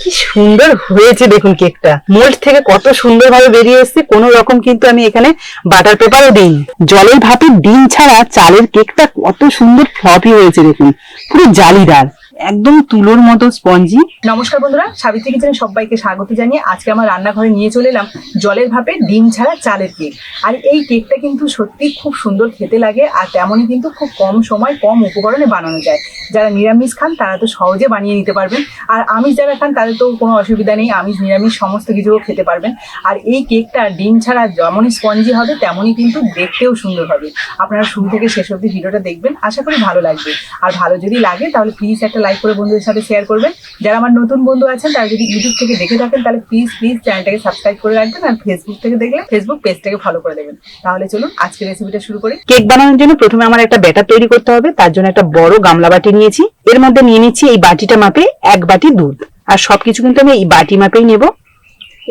কি সুন্দর হয়েছে দেখুন কেকটা। মোল্ড থেকে কত সুন্দর ভাবে বেরিয়ে এসেছে, কোনো রকম কিন্তু আমি এখানে বাটার পেপারও দিই জলের ভাপে ডিম ছাড়া চালের কেকটা কত সুন্দর ফ্লপি হয়েছে দেখুন, পুরো জালিদার। একদম তুলোর মতো স্পঞ্জি। নমস্কার বন্ধুরা, সাবিত্রী কিচেনে সবাইকে স্বাগত জানিয়ে আজকে আমার রান্নাঘরে নিয়ে চলে এলাম জলের ভাপে ডিম ছাড়া চালের কেক। আর এই কেকটা কিন্তু সত্যি খুব সুন্দর খেতে লাগে আর তেমনই কিন্তু খুব কম সময়, কম উপকরণে বানানো যায়। যারা নিরামিষ খান, তারা তো সহজে বানিয়ে নিতে পারবেন। আর আমিষ যারা খান, তাদের তো কোনো অসুবিধা নেই, আমিষ, নিরামিষ সমস্ত কিছুও খেতে পারবেন। আর এই কেকটা ডিম ছাড়া যেমনই স্পঞ্জি হবে, তেমনই কিন্তু দেখতেও সুন্দর হবে। আপনারা শুরু থেকে শেষ অবধি ভিডিওটা দেখবেন, আশা করি ভালো লাগবে। আর ভালো যদি লাগে, তাহলে প্লিজ একটা লাইক করে বন্ধুদের সাথে শেয়ার করবেন। যারা আমার নতুন বন্ধু আছেন, তারা যদি ইউটিউব থেকে দেখে থাকেন, তাহলে প্লিজ প্লিজ চ্যানেলটাকে সাবস্ক্রাইব করে রাখবেন আর ফেসবুক থেকে দেখলে ফেসবুক পেজটাকে ফলো করে দেবেন। তাহলে চলুন আজকে রেসিপিটা শুরু করি। কেক বানানোর জন্য প্রথমে আমার একটা ব্যাটার তৈরি করতে হবে। তার জন্য একটা বড় গামলা বাটি নিয়েছি। এর মধ্যে নিয়ে নিচ্ছি এই বাটিটা মাপে এক বাটি দুধ। আর সবকিছু কিন্তু আমি এই বাটি মাপেই নেব।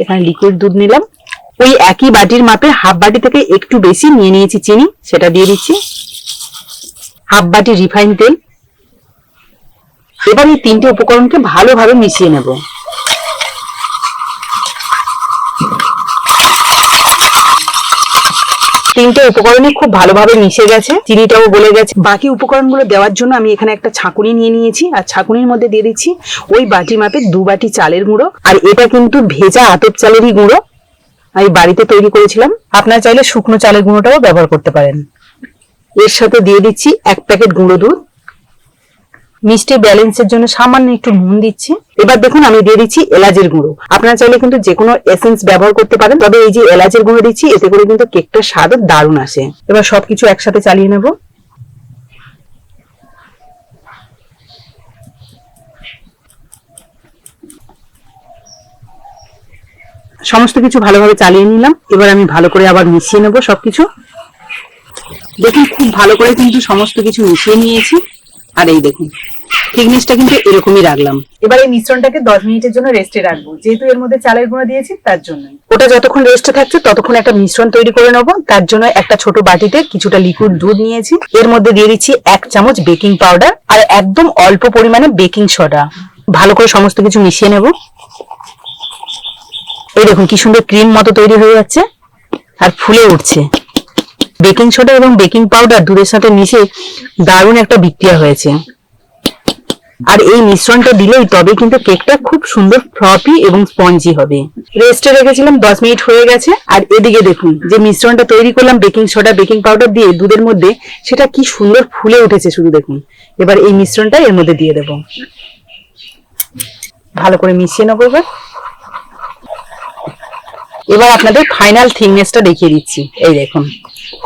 এখানে লিকুইড দুধ নিলাম। ওই একই বাটির মাপে হাফ বাটি থেকে একটু বেশি নিয়ে নিয়েছি চিনি, সেটা দিয়ে দিচ্ছি। হাফ বাটি রিফাইন তেল। এবার এই তিনটে উপকরণকে ভালোভাবে মিশিয়ে নেব। তিনটে উপকরণই খুব ভালোভাবে মিশে গেছে, চিনিটাও গলে গেছে। বাকি উপকরণগুলো দেওয়ার জন্য আমি এখানে একটা ছাঁকুনি নিয়ে নিয়েছি, আর ছাঁকুনির মধ্যে দিয়ে দিচ্ছি ওই বাটি মাপে দু বাটি চালের গুঁড়ো, আর এটা কিন্তু ভেজা আতপ চালেরই গুঁড়ো, আমি বাড়িতে তৈরি করেছিলাম। আপনারা চাইলে শুকনো চালের গুঁড়োটাও ব্যবহার করতে পারেন। এর সাথে দিয়ে দিচ্ছি এক প্যাকেট গুঁড়ো দুধ। মিষ্টি ব্যালেন্সের জন্য সামান্য একটু নুন দিচ্ছি। এবার দেখুন, আমি দিয়ে দিচ্ছি এলাচের গুঁড়ো। আপনারা চাইলে কিন্তু যে কোনো এসেন্স ব্যবহার করতে পারেন, তবে এই যে এলাচের গুঁড়ো দিচ্ছি, এতে করে কিন্তু কেকটার স্বাদ দারুণ আসে। এবার সবকিছু একসাথে চালিয়ে নেব। সমস্ত কিছু ভালোভাবে চালিয়ে নিলাম। এবার আমি ভালো করে আবার মিশিয়ে নেব সবকিছু। দেখুন, খুব ভালো করে কিন্তু সমস্ত কিছু মিশিয়ে নিয়েছি। আর এই দেখুন থিকনেসটা কিন্তু এরকমই রাখলাম। এবার এই মিশ্রণটাকে দশ মিনিটের জন্য রেস্টে রাখব। যেহেতু এর মধ্যে চালের গুঁড়ো দিয়েছি তার জন্যই। ওটা যতক্ষণ রেস্টে থাকছে ততক্ষণ একটা মিশ্রণ তৈরি করে নেব। তার জন্য একটা ছোট বাটিতে কিছুটা লিকুইড দুধ নিয়েছি। এর মধ্যে দিয়ে দিচ্ছি এক চামচ বেকিং পাউডার আর একদম অল্প পরিমাণে বেকিং সোডা ভালো করে সমস্ত কিছু মিশিয়ে নেব। এই দেখুন কি সুন্দর ক্রিম মতো তৈরি হয়ে যাচ্ছে আর ফুলে উঠছে। বেকিং সোডা এবং বেকিং পাউডার দুধের সাথে মিশে দারুণ একটা বিক্রিয়া হয়েছে। আর এই মিশ্রণটা দিলেই তবে কিন্তু কেকটা খুব সুন্দর ফ্লপি এবং স্পঞ্জি হবে। রেস্টে রেখেছিলাম, দশ মিনিট হয়ে গেছে। আর এদিকে দেখুন, যে মিশ্রণটা তৈরি করলাম বেকিং সোডা বেকিং পাউডার দিয়ে দুধের মধ্যে, সেটা কি সুন্দর ফুলে উঠেছে শুধু দেখুন। এবার এই মিশ্রণটা এর মধ্যে দিয়ে দেব। ভালো করে মিশিয়ে নেব এবার। এবার আপনাদের ফাইনাল থিকনেসটা দেখিয়ে দিচ্ছি। এই দেখুন,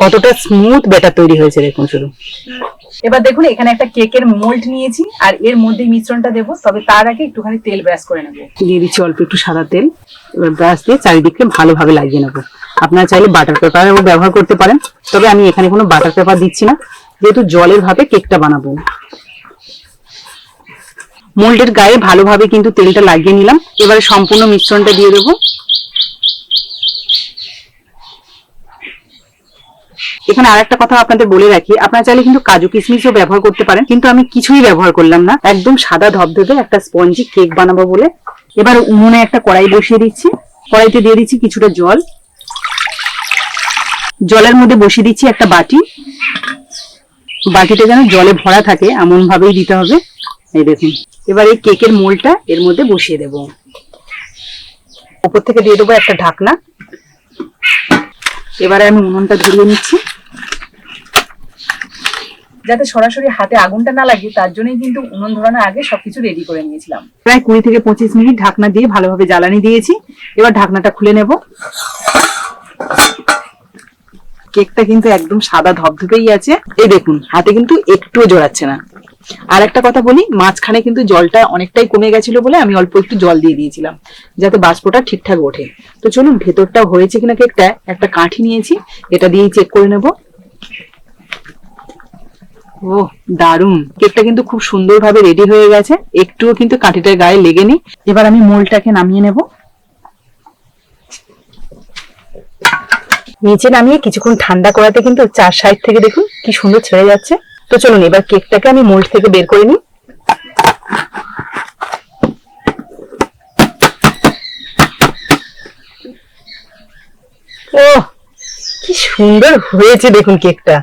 কতটা স্মুথ ব্যাটার তৈরি হয়েছে, দেখুন শুধু। এবার দেখুন, এখানে একটা কেকের মোল্ড নিয়েছি, আর এর মধ্যে মিশ্রণটা দেবো, তবে তার আগে একটুখানি তেল ব্রাশ করে নেব। দিয়ে দিচ্ছি অল্প একটু সাদা তেল, এবার ব্রাশ দিয়ে চারিদিকে ভালোভাবে লাগিয়ে নেব। আপনারা চাইলে বাটার পেপারও ব্যবহার করতে পারেন, তবে আমি এখানে কোনো বাটার পেপার দিচ্ছি না, যেহেতু জলের ভাবে কেকটা বানাবো। মোল্ডের গায়ে ভালোভাবে কিন্তু তেলটা লাগিয়ে নিলাম, এবারে সম্পূর্ণ মিশ্রণটা দিয়ে দেবো। এখানে আরেকটা কথা আপনাদের বলে রাখি, আপনারা চাইলে কিন্তু কাজু কিশমিশও ব্যবহার করতে পারেন, কিন্তু আমি কিছুই ব্যবহার করলাম না। একদম সাদা ধবধবে একটা স্পঞ্জি কেক বানাবো বলে। এবার উনুনে একটা কড়াই বসিয়ে দিচ্ছি। কড়াইতে দিয়ে দিচ্ছি কিছুটা জল। জলের মধ্যে বসিয়ে দিচ্ছি একটা বাটি। বাটিটা যেন জলে ভরা থাকে এমন ভাবেই দিতে হবে। এই দেখুন। এবার এই কেকের মোলটা এর মধ্যে বসিয়ে দেব। উপর থেকে দিয়ে দেবো একটা ঢাকনা। এবারে আমি উনুনটা ধরিয়ে নিচ্ছি। যাতে সরাসরি হাতে আগুনটা না লাগে তার জন্যই কিন্তু উনুন ধরানোর আগে সবকিছু রেডি করে নিয়েছিলাম। প্রায় কুড়ি থেকে পঁচিশ মিনিট ঢাকনা দিয়ে ভালোভাবে জ্বালানি দিয়েছি। এবার ঢাকনাটা খুলে নেব। কেকটা কিন্তু একদম সাদা ধবধবেই আছে। এই দেখুন, হাতে কিন্তু একটুও জড়াচ্ছে না। আর একটা কথা বলি, মাঝখানে কিন্তু জলটা অনেকটাই কমে গেছিল বলে আমি অল্প একটু জল দিয়ে দিয়েছিলাম, যাতে বাষ্পটা ঠিকঠাক ওঠে। তো চলুন ভেতরটা হয়েছে কিনা কেকটা একটা কাঠি নিয়েছি, এটা দিয়েই চেক করে নেব। ও দারুণ কেকটা কিন্তু খুব সুন্দরভাবে রেডি হয়ে গেছে। একটুও কিন্তু কাঠিটার গায়ে লেগেনি। এবার আমি মোলটাকে নামিয়ে নেব। নিচে নামিয়ে কিছুক্ষণ ঠান্ডা করাতে কিন্তু চার সাইড থেকে দেখুন কি সুন্দর ছেড়ে যাচ্ছে। তো চলুন, এবার কেকটাকে আমি মোল্ড থেকে বের করে নিই। ও কি সুন্দর হয়েছে দেখুন কেকটা।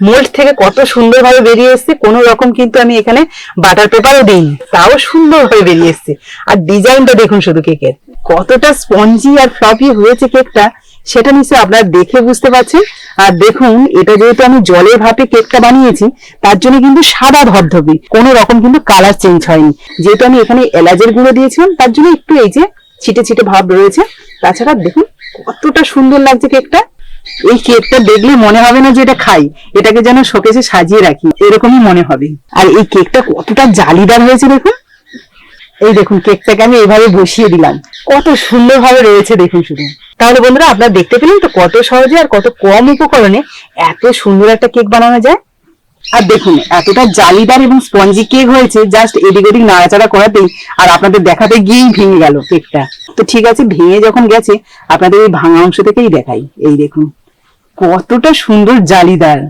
মোল্ড থেকে কত সুন্দরভাবে বেরিয়ে এসেছে, কোনো রকম কিন্তু আমি এখানে বাটার পেপারও দিইনি, তাও সুন্দর হয়ে বেরিয়ে এসেছে। আর ডিজাইনটা দেখুন শুধু কেকের কতটা স্পঞ্জি আর ফ্লপি হয়েছে কেকটা সেটা নিশ্চয়ই আপনারা দেখে বুঝতে পারছেন। আর দেখুন, এটা যেহেতু আমি জলের ভাপে কেকটা বানিয়েছি, তার জন্য কিন্তু সাদা ধবধবে, কোনো রকম কিন্তু কালার চেঞ্জ হয়নি। যেহেতু আমি এখানে এলাচের গুঁড়ো দিয়েছিলাম, তার জন্য একটু এই যে ছিটে ছিটে ভাব রয়েছে। তাছাড়া দেখুন, কতটা সুন্দর লাগছে কেকটা এই কেকটা দেখলে মনে হবে না যে এটা খাই। এটাকে যেন শোকেসে সাজিয়ে রাখি। এরকমই মনে হবে। আর এই কেকটা কতটা জালিদার হয়েছে দেখুন। এই দেখুন, কেকটাকে আমি এইভাবে বসিয়ে দিলাম। কত সুন্দর ভাবে রয়েছে দেখুন শুধু। তাহলে বন্ধুরা, আপনারা দেখতে পেলেন তো কত সহজে আর কত কম উপকরণে এত সুন্দর একটা কেক বানানো যায়। আর দেখুন, এতটা জালিদার এবং স্পঞ্জি কেক হয়েছে জাস্ট এদিক ওদিক নাড়াচাড়া করাতেই আর আপনাদের দেখাতে গিয়েই ভেঙে গেল কেকটা তো ঠিক আছে, ভেঙে যখন গেছে, আপনাদের এই ভাঙা অংশ থেকেই দেখাই। এই দেখুন, কতটা সুন্দর জালিদার।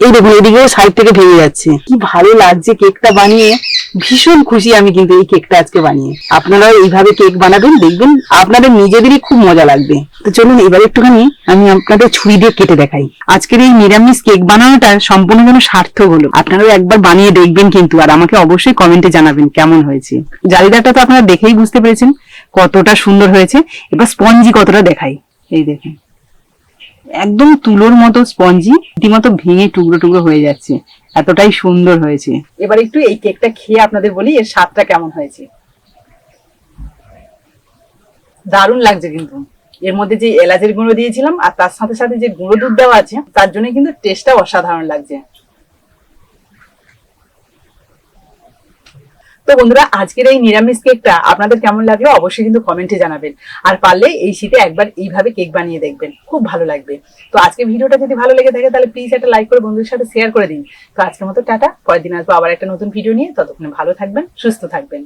এই দেখুন, এদিকেও সাইড থেকে ভেঙে যাচ্ছে। কি ভালো লাগছে কেকটা বানিয়ে। ভীষণ খুশি আমি কিন্তু এই কেকটা আজকে বানিয়ে। আপনারাও এইভাবে কেক বানাবেন, দেখবেন আপনাদের নিজেদেরই খুব মজা লাগবে। তো চলুন এবার একটুখানি আমি আপনাদের ছুরি দিয়ে কেটে দেখাই। আজকের এই নিরামিষ কেক বানানোটা সম্পূর্ণ যেন সার্থক হলো। আপনারাও একবার বানিয়ে দেখবেন কিন্তু, আর আমাকে অবশ্যই কমেন্টে জানাবেন কেমন হয়েছে। জালিদারটা তো আপনারা দেখেই বুঝতে পেরেছেন কতটা সুন্দর হয়েছে। এবার স্পঞ্জি কতটা দেখাই। এই দেখুন। একদম তুলোর মতো স্পঞ্জি, রীতিমতো ভেঙে টুকরো টুকরো হয়ে যাচ্ছে। এতটাই সুন্দর হয়েছে। এবার একটু এই কেকটা খেয়ে আপনাদের বলি, এর স্বাদটা কেমন হয়েছে। দারুণ লাগছে কিন্তু। এর মধ্যে যে এলাচের গুঁড়ো দিয়েছিলাম, আর তার সাথে সাথে যে গুঁড়ো দুধ দেওয়া আছে, তার জন্য কিন্তু টেস্টটা অসাধারণ লাগছে। তো বন্ধুরা, আজকের এই নিরামিষ কেকটা আপনাদের কেমন লাগল অবশ্যই কিন্তু কমেন্টে জানাবেন। আর পারলে এই শীতে একবার এইভাবে কেক বানিয়ে দেখবেন। খুব ভালো লাগবে। তো আজকে ভিডিওটা যদি ভালো লেগে থাকে, তাহলে প্লিজ একটা লাইক করে বন্ধুদের সাথে শেয়ার করে দিন। তো আজকের মতো টাটা, পরের দিন আসব আবার একটা নতুন ভিডিও নিয়ে। ততক্ষণে ভালো থাকবেন, সুস্থ থাকবেন।